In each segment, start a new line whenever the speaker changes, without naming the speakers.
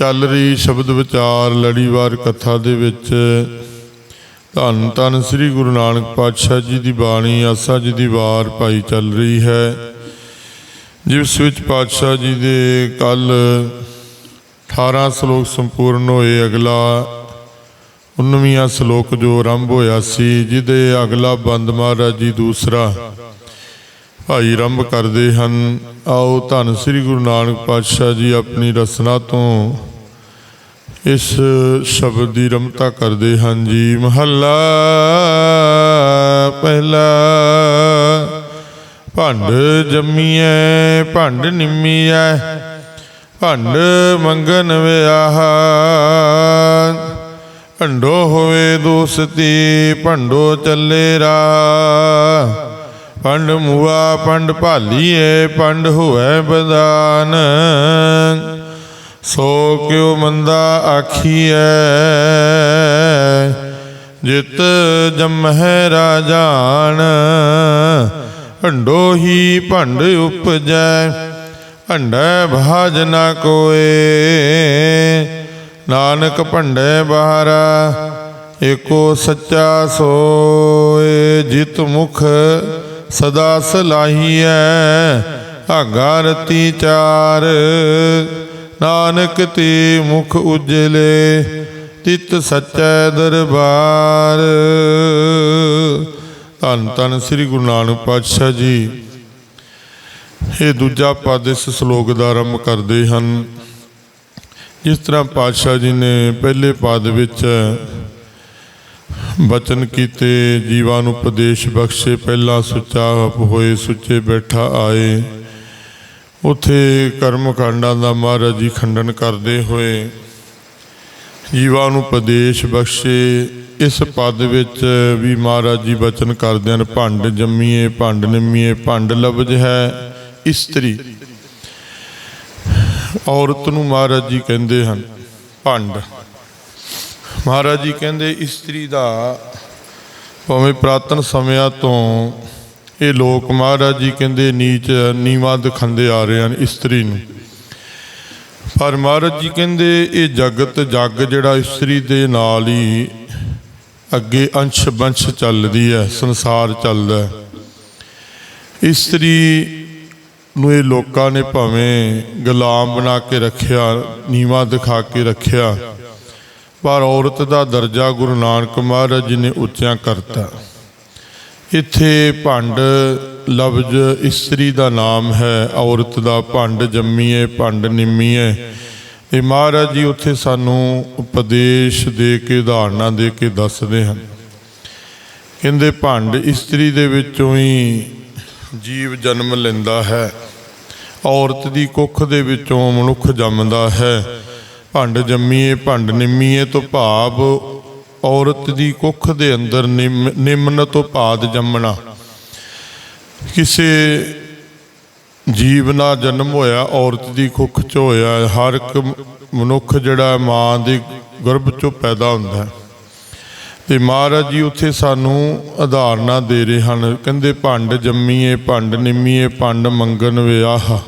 ਚੱਲ ਰਹੀ ਸ਼ਬਦ ਵਿਚਾਰ ਲੜੀਵਾਰ ਕਥਾ ਦੇ ਵਿੱਚ। ਧੰਨ ਧੰਨ ਸ੍ਰੀ ਗੁਰੂ ਨਾਨਕ ਪਾਤਸ਼ਾਹ ਜੀ ਦੀ ਬਾਣੀ, ਆਸਾ ਜੀ ਦੀ ਵਾਰ ਭਾਈ ਚੱਲ ਰਹੀ ਹੈ। ਜਿਸ ਵਿੱਚ ਪਾਤਸ਼ਾਹ ਜੀ ਦੇ ਕੱਲ 18 ਸ਼ਲੋਕ ਸੰਪੂਰਨ ਹੋਏ, ਅਗਲਾ 19ਵਾਂ ਸ਼ਲੋਕ ਜੋ ਆਰੰਭ ਹੋਇਆ ਸੀ, ਜਿਹਦੇ ਅਗਲਾ ਬੰਦ ਮਹਾਰਾਜ ਜੀ ਦੂਸਰਾ ਭਾਈ ਆਰੰਭ ਕਰਦੇ ਹਨ। ਆਓ ਧੰਨ ਸ੍ਰੀ ਗੁਰੂ ਨਾਨਕ ਪਾਤਸ਼ਾਹ ਜੀ ਆਪਣੀ ਰਸਨਾ ਤੋਂ ਇਸ ਸ਼ਬਦ ਦੀ ਰਮਤਾ ਕਰਦੇ ਹਨ ਜੀ। ਮਹੱਲਾ ਪਹਿਲਾ। ਭੰਡ ਜੰਮੀਐ, ਭੰਡ ਨਿੰਮੀਐ, ਭੰਡ ਮੰਗਨ ਵਿਆਹ। ਭੰਡੋ ਹੋਵੇ ਦੋਸਤੀ, ਭੰਡੋ ਚੱਲੇ ਰਾ ਪੰਡ ਮੂਆ ਪੰਡ ਭਾਲੀਏ ਭੰਡ ਹੋਵੇ ਬਦਾਨ। ਸੋ ਕਿਉ ਮੰਦਾ ਆਖੀਐ? ਜਿਤ ਜਮਹਿ ਰਾਜਾਨ ਭੰਡੋ ਹੀ ਭੰਡ ਉਪਜੈ ਭੰਡੈ ਭਾਜ ਨਾ ਕੋਏ। ਨਾਨਕ ਭੰਡੇ ਬਹਾਰਾ, ਏਕੋ ਸੱਚਾ ਸੋਏ। ਜਿਤ ਮੁਖ ਸਦਾ ਸਲਾਹੀਐ, ਆਗਾਰਤੀ ਚਾਰ। ਨਾਨਕ ਤੇ ਮੁਖ ਉਜਲੇ, ਤਿਤ ਸੱਚੈ ਦਰਬਾਰ। ਧੰਨ ਧੰਨ ਸ੍ਰੀ ਗੁਰੂ ਨਾਨਕ ਪਾਤਸ਼ਾਹ ਜੀ। ਇਹ ਦੂਜਾ ਪਦ ਇਸ ਸ਼ਲੋਕ ਦਾ ਆਰੰਭ ਕਰਦੇ ਹਨ। ਜਿਸ ਤਰ੍ਹਾਂ ਪਾਤਸ਼ਾਹ ਜੀ ਨੇ ਪਹਿਲੇ ਪਦ ਵਿੱਚ ਬਚਨ ਕੀਤੇ ਜੀਵਾਂ ਨੂੰ ਉਪਦੇਸ਼ ਬਖਸ਼ੇ, ਪਹਿਲਾ ਸੁੱਚਾ ਹੋਏ, ਸੁੱਚੇ ਬੈਠਾ ਆਏ। ਉਥੇ ਕਰਮ ਕਾਂਡਾਂ ਦਾ ਮਹਾਰਾਜ ਜੀ ਖੰਡਨ ਕਰਦੇ ਹੋਏ ਜੀਵਾਂ ਨੂੰ ਉਪਦੇਸ਼ ਬਖਸ਼ੇ, ਇਸ ਪਦ ਵਿੱਚ ਵੀ ਮਹਾਰਾਜ ਜੀ ਬਚਨ ਕਰਦੇ ਹਨ, ਭੰਡ ਜੰਮੀਏ, ਭੰਡ ਨਿੰਮੀਏ, ਭੰਡ ਲਫ਼ਜ਼ ਹੈ ਇਸਤਰੀ। ਔਰਤ ਨੂੰ ਮਹਾਰਾਜ ਜੀ ਕਹਿੰਦੇ ਹਨ, ਭੰਡ। ਮਹਾਰਾਜ ਜੀ ਕਹਿੰਦੇ, ਇਸਤਰੀ ਦਾ ਭਾਵੇਂ ਪ੍ਰਾਤਨ ਸਮਿਆਂ ਤੋਂ ਇਹ ਲੋਕ ਮਹਾਰਾਜ ਜੀ ਕਹਿੰਦੇ, ਨੀਚ, ਨੀਵਾਂ ਦਿਖਾਉਂਦੇ ਆ ਰਹੇ ਹਨ ਇਸਤਰੀ ਨੂੰ। ਪਰ ਮਹਾਰਾਜ ਜੀ ਕਹਿੰਦੇ, ਇਹ ਜਗਤ, ਜੱਗ ਜਿਹੜਾ ਇਸਤਰੀ ਦੇ ਨਾਲ ਹੀ ਅੱਗੇ ਅੰਸ਼ ਬੰਸ਼ ਚੱਲਦੀ ਹੈ, ਸੰਸਾਰ ਚੱਲਦਾ ਇਸਤਰੀ ਨੂੰ ਇਹ ਲੋਕਾਂ ਨੇ ਭਾਵੇਂ ਗੁਲਾਮ ਬਣਾ ਕੇ ਰੱਖਿਆ, ਨੀਵਾ ਦਿਖਾ ਕੇ ਰੱਖਿਆ, ਪਰ ਔਰਤ ਦਾ ਦਰਜਾ ਗੁਰੂ ਨਾਨਕ ਮਹਾਰਾਜ ਜੀ ਨੇ ਉੱਚਾ ਕਰਤਾ। ਇੱਥੇ ਭੰਡ ਲਫ਼ਜ਼ ਇਸਤਰੀ ਦਾ ਨਾਮ ਹੈ, ਔਰਤ ਦਾ ਭੰਡ ਜੰਮੀਏ, ਭੰਡ ਨਿੰਮੀਏ। ਇਹ ਮਹਾਰਾਜ ਜੀ ਉੱਥੇ ਸਾਨੂੰ ਉਪਦੇਸ਼ ਦੇ ਕੇ, ਉਦਾਹਰਨਾਂ ਦੇ ਕੇ ਦੱਸਦੇ ਹਨ। ਕਹਿੰਦੇ, ਭੰਡ ਇਸਤਰੀ ਦੇ ਵਿੱਚੋਂ ਹੀ ਜੀਵ ਜਨਮ ਲੈਂਦਾ ਹੈ। ਔਰਤ ਦੀ ਕੁੱਖ ਦੇ ਵਿੱਚੋਂ ਮਨੁੱਖ ਜੰਮਦਾ ਹੈ। ਭੰਡ ਜੰਮੀਏ, ਭੰਡ ਨਿੰਮੀਏ ਤੋਂ ਭਾਵ ਔਰਤ ਦੀ ਕੁੱਖ ਦੇ ਅੰਦਰ ਨਿੰਮ- ਨਿਮਨ ਤੋਂ ਭਾਦ ਜੰਮਣਾ। ਕਿਸੇ ਜੀਵ ਨਾਲ ਜਨਮ ਹੋਇਆ, ਔਰਤ ਦੀ ਕੁੱਖ ਚ ਹੋਇਆ, ਹਰ ਇੱਕ ਮਨੁੱਖ ਜਿਹੜਾ ਮਾਂ ਦੇ ਗਰਭ ਚੋਂ ਪੈਦਾ ਹੁੰਦਾ। ਹੈ ਤੇ ਮਹਾਰਾਜ ਜੀ ਉੱਥੇ ਸਾਨੂੰ ਉਦਾਹਰਨਾਂ ਦੇ ਰਹੇ ਹਨ। ਕਹਿੰਦੇ, ਭੰਡ ਜੰਮੀਏ, ਭੰਡ ਨਿੰਮੀਏ, ਭੰਡ ਮੰਗਣ ਵਿਆਹ।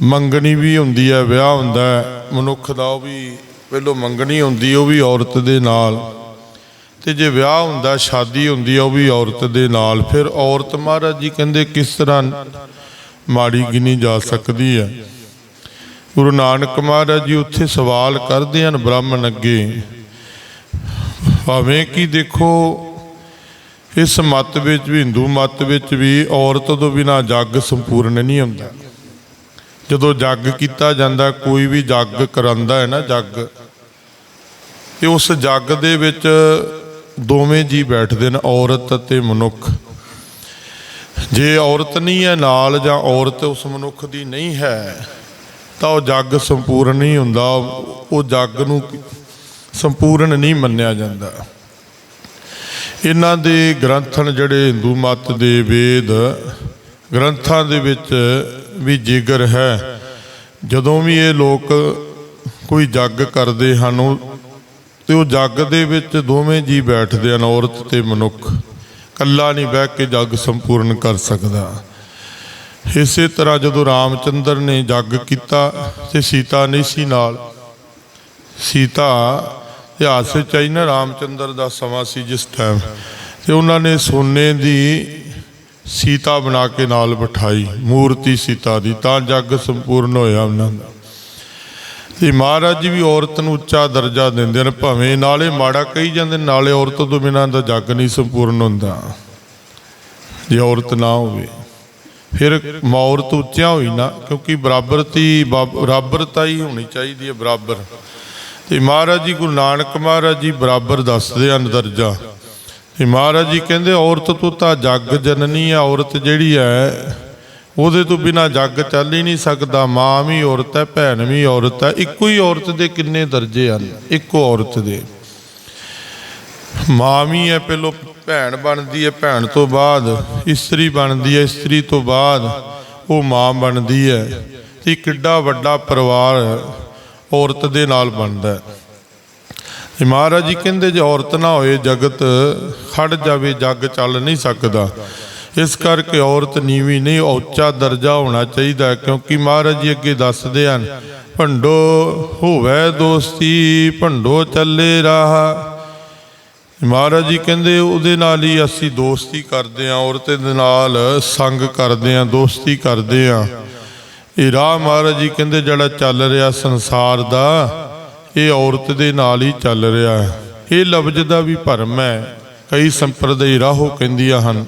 ਮੰਗਣੀ ਵੀ ਹੁੰਦੀ ਹੈ, ਵਿਆਹ ਹੁੰਦਾ ਮਨੁੱਖ ਦਾ ਉਹ ਵੀ ਪਹਿਲੋਂ ਮੰਗਣੀ ਹੁੰਦੀ, ਉਹ ਵੀ ਔਰਤ ਦੇ ਨਾਲ। ਤੇ ਜੇ ਵਿਆਹ ਹੁੰਦਾ, ਸ਼ਾਦੀ ਹੁੰਦੀ ਆ ਉਹ ਵੀ ਔਰਤ ਦੇ ਨਾਲ। ਫਿਰ ਔਰਤ ਮਹਾਰਾਜ ਜੀ ਕਹਿੰਦੇ, ਕਿਸ ਤਰ੍ਹਾਂ ਮਾੜੀ ਗਿਣੀ ਜਾ ਸਕਦੀ ਹੈ? ਗੁਰੂ ਨਾਨਕ ਮਹਾਰਾਜ ਜੀ ਉੱਥੇ ਸਵਾਲ ਕਰਦੇ ਹਨ, ਬ੍ਰਾਹਮਣ ਅੱਗੇ। ਭਾਵੇਂ ਕਿ ਦੇਖੋ, ਇਸ ਮਤ ਵਿੱਚ ਵੀ, ਹਿੰਦੂ ਮਤ ਵਿੱਚ ਵੀ ਔਰਤ ਤੋਂ ਬਿਨਾ ਜੱਗ ਸੰਪੂਰਨ ਨਹੀਂ ਹੁੰਦਾ। ਜਦੋਂ ਜੱਗ ਕੀਤਾ ਜਾਂਦਾ, ਕੋਈ ਵੀ ਜੱਗ ਕਰਾਂਦਾ ਹੈ ਨਾ, ਜੱਗ। ਤੇ ਉਸ ਜੱਗ ਦੇ ਵਿੱਚ ਦੋਵੇਂ ਜੀ ਬੈਠਦੇ ਨੇ, ਔਰਤ ਅਤੇ ਮਨੁੱਖ। ਜੇ ਔਰਤ ਨਹੀਂ ਹੈ ਨਾਲ ਜਾਂ ਔਰਤ ਉਸ ਮਨੁੱਖ ਦੀ ਨਹੀਂ ਹੈ, ਤਾਂ ਉਹ ਜੱਗ ਸੰਪੂਰਨ ਨਹੀਂ ਹੁੰਦਾ। ਉਹ ਜੱਗ ਨੂੰ ਸੰਪੂਰਨ ਨਹੀਂ ਮੰਨਿਆ ਜਾਂਦਾ। ਇਹਨਾਂ ਦੇ ਗ੍ਰੰਥਨ ਜਿਹੜੇ ਹਿੰਦੂ ਮਤ ਦੇ ਵੇਦ ਗ੍ਰੰਥਾਂ ਦੇ ਵਿੱਚ ਵੀ ਜਿਗਰ ਹੈ। ਜਦੋਂ ਵੀ ਇਹ ਲੋਕ ਕੋਈ ਜੱਗ ਕਰਦੇ ਹਨ ਉਹ- ਤੇ ਉਹ ਜੱਗ ਦੇ ਵਿੱਚ ਦੋਵੇਂ ਜੀ ਬੈਠਦੇ ਹਨ, ਔਰਤ ਤੇ ਮਨੁੱਖ। ਕੱਲਾ ਨਹੀਂ ਬਹਿ ਕੇ ਜੱਗ ਸੰਪੂਰਨ ਕਰ ਸਕਦਾ। ਇਸੇ ਤਰ੍ਹਾਂ ਜਦੋਂ ਰਾਮਚੰਦਰ ਨੇ ਜੱਗ ਕੀਤਾ ਤੇ ਸੀਤਾ ਨਹੀਂ ਸੀ ਨਾਲ। ਸੀਤਾ ਇਤਿਹਾਸ ਵਿੱਚ ਆਈ ਨਾ, ਰਾਮਚੰਦਰ ਦਾ ਸਮਾਂ ਸੀ ਜਿਸ ਟਾਈਮ। ਤੇ ਉਹਨਾਂ ਨੇ ਸੋਨੇ ਦੀ ਸੀਤਾ ਬਣਾ ਕੇ ਨਾਲ ਬਿਠਾਈ, ਮੂਰਤੀ ਸੀਤਾ ਦੀ, ਤਾਂ ਜੱਗ ਸੰਪੂਰਨ ਹੋਇਆ ਉਹਨਾਂ ਦਾ। ਤੇ ਮਹਾਰਾਜ ਜੀ ਵੀ ਔਰਤ ਨੂੰ ਉੱਚਾ ਦਰਜਾ ਦਿੰਦੇ ਨੇ ਭਾਵੇਂ ਨਾਲੇ ਮਾੜਾ ਕਹੀ ਜਾਂਦੇ ਨੇ, ਨਾਲੇ ਔਰਤ ਤੋਂ ਬਿਨਾਂ ਦਾ ਜੱਗ ਨਹੀਂ ਸੰਪੂਰਨ ਹੁੰਦਾ। ਜੇ ਔਰਤ ਨਾ ਹੋਵੇ ਫਿਰ ਮੌਰਤ ਉੱਚਿਆ ਹੋਈ ਨਾ ਕਿਉਂਕਿ ਬਰਾਬਰਤੀ ਬਾਬ- ਬਰਾਬਰਤਾ ਹੀ ਹੋਣੀ ਚਾਹੀਦੀ ਹੈ ਬਰਾਬਰ। ਤੇ ਮਹਾਰਾਜ ਜੀ ਗੁਰੂ ਨਾਨਕ ਮਹਾਰਾਜ ਜੀ ਬਰਾਬਰ ਦੱਸਦੇ ਹਨ ਦਰਜਾ। ਤੇ ਮਹਾਰਾਜ ਜੀ ਕਹਿੰਦੇ ਔਰਤ ਤੋਂ ਤਾਂ ਜੱਗ ਜਨਨੀ ਹੈ ਔਰਤ ਜਿਹੜੀ ਹੈ ਉਹਦੇ ਤੋਂ ਬਿਨਾ ਜੱਗ ਚੱਲ ਹੀ ਨਹੀਂ ਸਕਦਾ। ਮਾਂ ਵੀ ਔਰਤ ਹੈ, ਭੈਣ ਵੀ ਔਰਤ ਹੈ। ਇੱਕੋ ਹੀ ਔਰਤ ਦੇ ਕਿੰਨੇ ਦਰਜੇ ਹਨ? ਇੱਕੋ ਔਰਤ ਦੇ। ਮਾਂ ਵੀ ਹੈ, ਪਹਿਲੋਂ ਭੈਣ ਬਣਦੀ ਹੈ, ਭੈਣ ਤੋਂ ਬਾਅਦ ਇਸਤਰੀ ਬਣਦੀ ਹੈ, ਇਸਤਰੀ ਤੋਂ ਬਾਅਦ ਉਹ ਮਾਂ ਬਣਦੀ ਹੈ। ਤੇ ਕਿੱਡਾ ਵੱਡਾ ਪਰਿਵਾਰ ਔਰਤ ਦੇ ਨਾਲ ਬਣਦਾ ਹੈ। ਤੇ ਮਹਾਰਾਜ ਜੀ ਕਹਿੰਦੇ, ਜੇ ਔਰਤ ਨਾ ਹੋਏ, ਜਗਤ ਖੜ ਜਾਵੇ, ਜੱਗ ਚੱਲ ਨਹੀਂ ਸਕਦਾ। ਇਸ ਕਰਕੇ ਔਰਤ ਨੀਵੀਂ ਨਹੀਂ, ਉੱਚਾ ਦਰਜਾ ਹੋਣਾ ਚਾਹੀਦਾ ਕਿਉਂਕਿ ਮਹਾਰਾਜ ਜੀ ਅੱਗੇ ਦੱਸਦੇ ਹਨ, ਭੰਡੋ ਹੋਵੇ ਦੋਸਤੀ, ਭੰਡੋ ਚੱਲੇ ਰਾਹ। ਮਹਾਰਾਜ ਜੀ ਕਹਿੰਦੇ, ਉਹਦੇ ਨਾਲ ਹੀ ਅਸੀਂ ਦੋਸਤੀ ਕਰਦੇ ਹਾਂ, ਔਰਤ ਦੇ ਨਾਲ ਸੰਗ ਕਰਦੇ ਹਾਂ, ਦੋਸਤੀ ਕਰਦੇ ਹਾਂ। ਇਹ ਰਾਹ ਮਹਾਰਾਜ ਜੀ ਕਹਿੰਦੇ, ਜਿਹੜਾ ਚੱਲ ਰਿਹਾ ਸੰਸਾਰ ਦਾ, ਇਹ ਔਰਤ ਦੇ ਨਾਲ ਹੀ ਚੱਲ ਰਿਹਾ ਹੈ। ਇਹ ਲਫ਼ਜ਼ ਦਾ ਵੀ ਭਰਮ ਹੈ। ਕਈ ਸੰਪਰਦਾਇ ਰਾਹੋ ਕਹਿੰਦੀਆਂ ਹਨ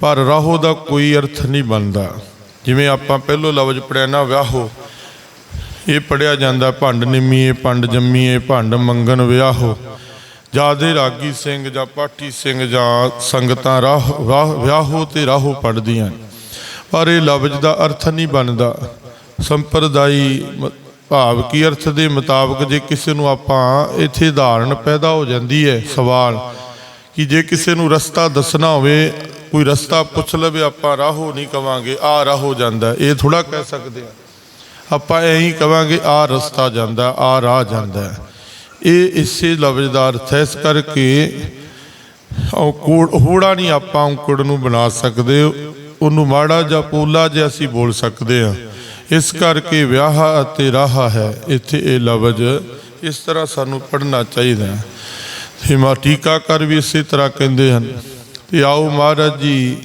ਪਰ ਰਾਹੋ ਦਾ ਕੋਈ ਅਰਥ ਨਹੀਂ ਬਣਦਾ। ਜਿਵੇਂ ਆਪਾਂ ਪਹਿਲੋ ਲਫ਼ਜ਼ ਪੜਿਆ ਨਾ ਵਿਆਹੋ। ਇਹ ਪੜਿਆ ਜਾਂਦਾ, ਭੰਡ ਨਿੰਮੀਏ, ਭੰਡ ਜੰਮੀਏ, ਭੰਡ ਮੰਗਣ ਵਿਆਹੋ। ਜਾਦੇ ਰਾਗੀ ਸਿੰਘ ਜਾਂ ਪਾਠੀ ਸਿੰਘ ਜਾਂ ਸੰਗਤਾਂ ਰਾਹ ਵਾਹ- ਵਿਆਹੋ ਤੇ ਰਾਹੋ ਪੜਦੀਆਂ ਪਰ ਇਹ ਲਫ਼ਜ਼ ਦਾ ਅਰਥ ਨਹੀਂ ਬਣਦਾ। ਸੰਪਰਦਾਈ ਭਾਵ ਕੀ ਅਰਥ ਦੇ ਮੁਤਾਬਕ ਜੇ ਕਿਸੇ ਨੂੰ ਆਪਾਂ ਇੱਥੇ ਧਾਰਨ ਪੈਦਾ ਹੋ ਜਾਂਦੀ ਹੈ ਸਵਾਲ, ਕਿ ਜੇ ਕਿਸੇ ਨੂੰ ਰਸਤਾ ਦੱਸਣਾ ਹੋਵੇ ਕੋਈ ਰਸਤਾ ਪੁੱਛ ਲਵੇ, ਆਪਾਂ ਰਾਹੋ ਨਹੀਂ ਕਵਾਂਗੇ, ਆ ਰਾਹੋ ਜਾਂਦਾ। ਇਹ ਥੋੜਾ ਕਹਿ ਸਕਦੇ ਆ। ਆਪਾਂ ਐਂ ਹੀ ਕਵਾਂਗੇ, ਆ ਰਸਤਾ ਜਾਂਦਾ, ਆ ਰਾਹ ਜਾਂਦਾ। ਇਹ ਇਸੇ ਲਫ਼ਜ਼ ਦਾ ਅਰਥ ਹੈ, ਇਸ ਕਰਕੇ ਔਕੜ ਹੋੜਾ ਨਹੀਂ ਆਪਾਂ ਔਕੜ ਨੂੰ ਬਣਾ ਸਕਦੇ, ਉਹਨੂੰ ਮਾੜਾ ਜਾਂ ਪੋਲਾ ਜਿਹਾ ਅਸੀਂ ਬੋਲ ਸਕਦੇ ਹਾਂ। ਇਸ ਕਰਕੇ ਵਿਆਹ ਅਤੇ ਰਾਹ ਹੈ, ਇੱਥੇ ਇਹ ਲਫ਼ਜ਼ ਇਸ ਤਰ੍ਹਾਂ ਸਾਨੂੰ ਪੜ੍ਹਨਾ ਚਾਹੀਦਾ ਹੈ। ਹਿਮਾ ਟੀਕਾਕਾਰ ਵੀ ਇਸੇ ਤਰ੍ਹਾਂ ਕਹਿੰਦੇ ਹਨ। ਤੇ ਆਓ ਮਹਾਰਾਜ ਜੀ,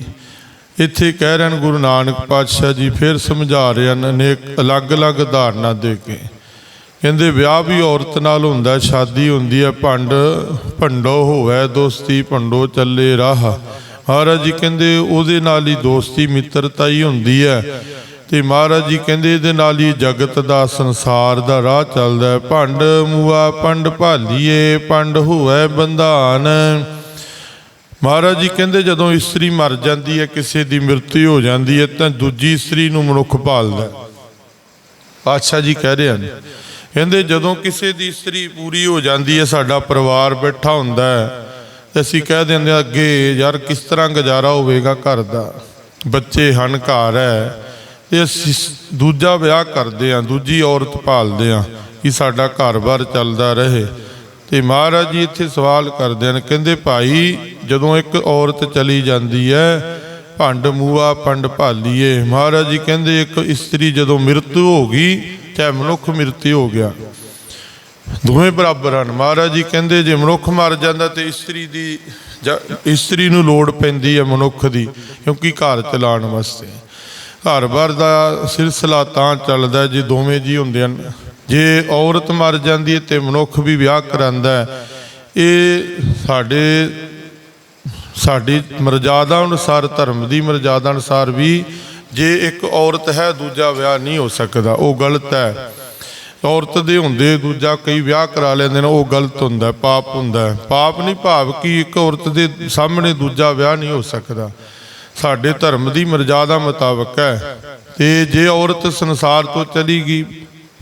ਇੱਥੇ ਕਹਿ ਰਹੇ ਹਨ ਗੁਰੂ ਨਾਨਕ ਪਾਤਸ਼ਾਹ ਜੀ, ਫਿਰ ਸਮਝਾ ਰਹੇ ਹਨ ਅਨੇਕ ਅਲੱਗ-ਅਲੱਗ ਉਦਾਹਰਨਾਂ ਦੇ ਕੇ। ਕਹਿੰਦੇ, ਵਿਆਹ ਵੀ ਔਰਤ ਨਾਲ ਹੁੰਦਾ, ਸ਼ਾਦੀ ਹੁੰਦੀ ਹੈ, ਭੰਡ ਭੰਡੋ ਹੋਵੇ, ਦੋਸਤੀ ਭੰਡੋ ਚੱਲੇ ਰਾਹ। ਮਹਾਰਾਜ ਜੀ ਕਹਿੰਦੇ, ਉਹਦੇ ਨਾਲ ਹੀ ਦੋਸਤੀ ਮਿੱਤਰਤਾ ਹੀ ਹੁੰਦੀ ਹੈ। ਤੇ ਮਹਾਰਾਜ ਜੀ ਕਹਿੰਦੇ, ਇਹਦੇ ਨਾਲ ਹੀ ਜਗਤ ਦਾ, ਸੰਸਾਰ ਦਾ ਰਾਹ ਚੱਲਦਾ ਹੈ। ਭੰਡ ਮੂਆ ਪੰਡ ਭਾਲੀਏ ਪੰਡ ਹੋਵੇ ਬੰਧਾਨ। ਮਹਾਰਾਜ ਜੀ ਕਹਿੰਦੇ ਜਦੋਂ ਇਸਤਰੀ ਮਰ ਜਾਂਦੀ ਹੈ, ਕਿਸੇ ਦੀ ਮ੍ਰਿਤੂ ਹੋ ਜਾਂਦੀ ਹੈ, ਤਾਂ ਦੂਜੀ ਇਸਤਰੀ ਨੂੰ ਮਨੁੱਖ ਭਾਲਦਾ ਪਾਤਸ਼ਾਹ ਜੀ ਕਹਿ ਰਹੇ ਹਨ, ਕਹਿੰਦੇ ਜਦੋਂ ਕਿਸੇ ਦੀ ਇਸਤਰੀ ਪੂਰੀ ਹੋ ਜਾਂਦੀ ਹੈ, ਸਾਡਾ ਪਰਿਵਾਰ ਬੈਠਾ ਹੁੰਦਾ ਹੈ, ਤੇ ਅਸੀਂ ਕਹਿ ਦਿੰਦੇ ਹਾਂ, ਅੱਗੇ ਯਾਰ ਕਿਸ ਤਰ੍ਹਾਂ ਗੁਜ਼ਾਰਾ ਹੋਵੇਗਾ ਘਰ ਦਾ? ਬੱਚੇ ਹਨ, ਘਰ ਹੈ, ਤੇ ਅਸੀਂ ਦੂਜਾ ਵਿਆਹ ਕਰਦੇ ਹਾਂ, ਦੂਜੀ ਔਰਤ ਭਾਲਦੇ ਹਾਂ, ਕਿ ਸਾਡਾ ਘਰ-ਬਾਰ ਚੱਲਦਾ ਰਹੇ। ਤੇ ਮਹਾਰਾਜ ਜੀ ਇੱਥੇ ਸਵਾਲ ਕਰਦੇ ਹਨ, ਕਹਿੰਦੇ ਭਾਈ ਜਦੋਂ ਇੱਕ ਔਰਤ ਚਲੀ ਜਾਂਦੀ ਹੈ, ਭੰਡ ਮੂਆ ਪੰਡ ਭਾਲੀਏ, ਮਹਾਰਾਜ ਜੀ ਕਹਿੰਦੇ ਇੱਕ ਇਸਤਰੀ ਜਦੋਂ ਮ੍ਰਿਤੂ ਹੋ ਗਈ, ਚਾਹੇ ਮਨੁੱਖ ਮ੍ਰਿਤੂ ਹੋ ਗਿਆ। ਦੋਵੇਂ ਬਰਾਬਰ ਹਨ। ਮਹਾਰਾਜ ਜੀ ਕਹਿੰਦੇ ਜੇ ਮਨੁੱਖ ਮਰ ਜਾਂਦਾ ਤੇ ਇਸਤਰੀ ਦੀ ਜਾਂ ਇਸਤਰੀ ਨੂੰ ਲੋੜ ਪੈਂਦੀ ਹੈ ਮਨੁੱਖ ਦੀ, ਕਿਉਂਕਿ ਘਰ ਚਲਾਉਣ ਵਾਸਤੇ। ਘਰ-ਬਾਰ ਦਾ ਸਿਲਸਿਲਾ ਤਾਂ ਚੱਲਦਾ ਜੇ ਦੋਵੇਂ ਜੀ ਹੁੰਦੇ ਹਨ। ਜੇ ਔਰਤ ਮਰ ਜਾਂਦੀ ਹੈ ਤੇ ਮਨੁੱਖ ਵੀ ਵਿਆਹ ਕਰਾਂਦਾ ਹੈ, ਇਹ ਸਾਡੇ, ਸਾਡੀ ਮਰਜ਼ਾਦਾ ਅਨੁਸਾਰ, ਧਰਮ ਦੀ ਮਰਜ਼ਾਦਾ ਅਨੁਸਾਰ ਵੀ ਜੇ ਇੱਕ ਔਰਤ ਹੈ, ਦੂਜਾ ਵਿਆਹ ਨਹੀਂ ਹੋ ਸਕਦਾ, ਉਹ ਗਲਤ ਹੈ। ਔਰਤ ਦੇ ਹੁੰਦੇ ਦੂਜਾ, ਕਈ ਵਿਆਹ ਕਰਾ ਲੈਂਦੇ ਨੇ, ਉਹ ਗਲਤ ਹੁੰਦਾ ਪਾਪ ਹੁੰਦਾ ਪਾਪ ਨਹੀਂ, ਭਾਵ ਕਿ ਇੱਕ ਔਰਤ ਦੇ ਸਾਹਮਣੇ ਦੂਜਾ ਵਿਆਹ ਨਹੀਂ ਹੋ ਸਕਦਾ। ਸਾਡੇ ਧਰਮ ਦੀ ਮਰਜ਼ਾਦਾ ਮੁਤਾਬਕ ਹੈ। ਤੇ ਜੇ ਔਰਤ ਸੰਸਾਰ ਤੋਂ ਚਲੀ ਗਈ